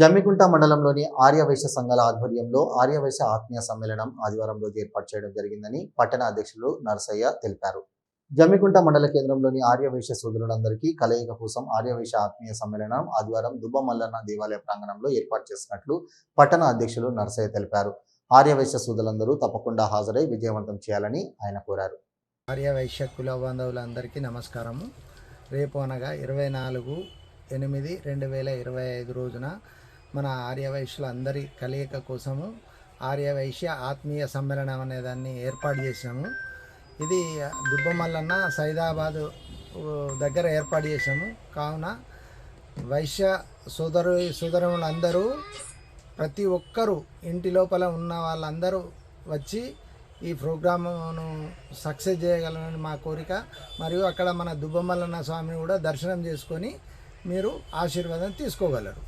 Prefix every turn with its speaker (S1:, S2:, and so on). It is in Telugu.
S1: జమ్మికుంట మండలంలోని ఆర్యవైశ్య సంఘాల ఆధ్వర్యంలో ఆర్యవైశ్య ఆత్మీయ సమ్మేళనం ఆదివారం రోజు ఏర్పాటు చేయడం జరిగిందని పట్టణ అధ్యక్షులు నరసయ్య తెలిపారు. జమ్మికుంట మండల కేంద్రంలోని ఆర్యవైశ్య సోదరులందరికీ కలయిక కోసం ఆర్యవైశ్య ఆత్మీయ సమ్మేళనం ఆదివారం దుబ్బమల్లన్న దేవాలయ ప్రాంగణంలో ఏర్పాటు చేసినట్లు పట్టణ అధ్యక్షులు నరసయ్య తెలిపారు. ఆర్యవైశ్య సోదరులందరూ తప్పకుండా హాజరై విజయవంతం చేయాలని ఆయన కోరారు.
S2: ఆర్యవైశ్య కుల బాంధవులందరికీ నమస్కారము. రేపు అనగా ఇరవై నాలుగు ఎనిమిది రెండు వేల ఇరవై ఐదు రోజున మన ఆర్య వైశ్యులందరి కలయిక కోసము ఆర్య వైశ్య ఆత్మీయ సమ్మేళనం అనే దాన్ని ఏర్పాటు చేసినాము ఇది దుబ్బమల్లన్న సైదాబాదు దగ్గర ఏర్పాటు చేసాము కావున వైశ్య సోదరు సోదరులందరూ ప్రతి ఒక్కరూ ఇంటి లోపల ఉన్న వాళ్ళందరూ వచ్చి ఈ ప్రోగ్రామును సక్సెస్ చేయగలరని మా కోరిక. మరియు అక్కడ మన దుబ్బమల్లన్న స్వామిని కూడా దర్శనం చేసుకొని మీరు ఆశీర్వాదం తీసుకోగలరు.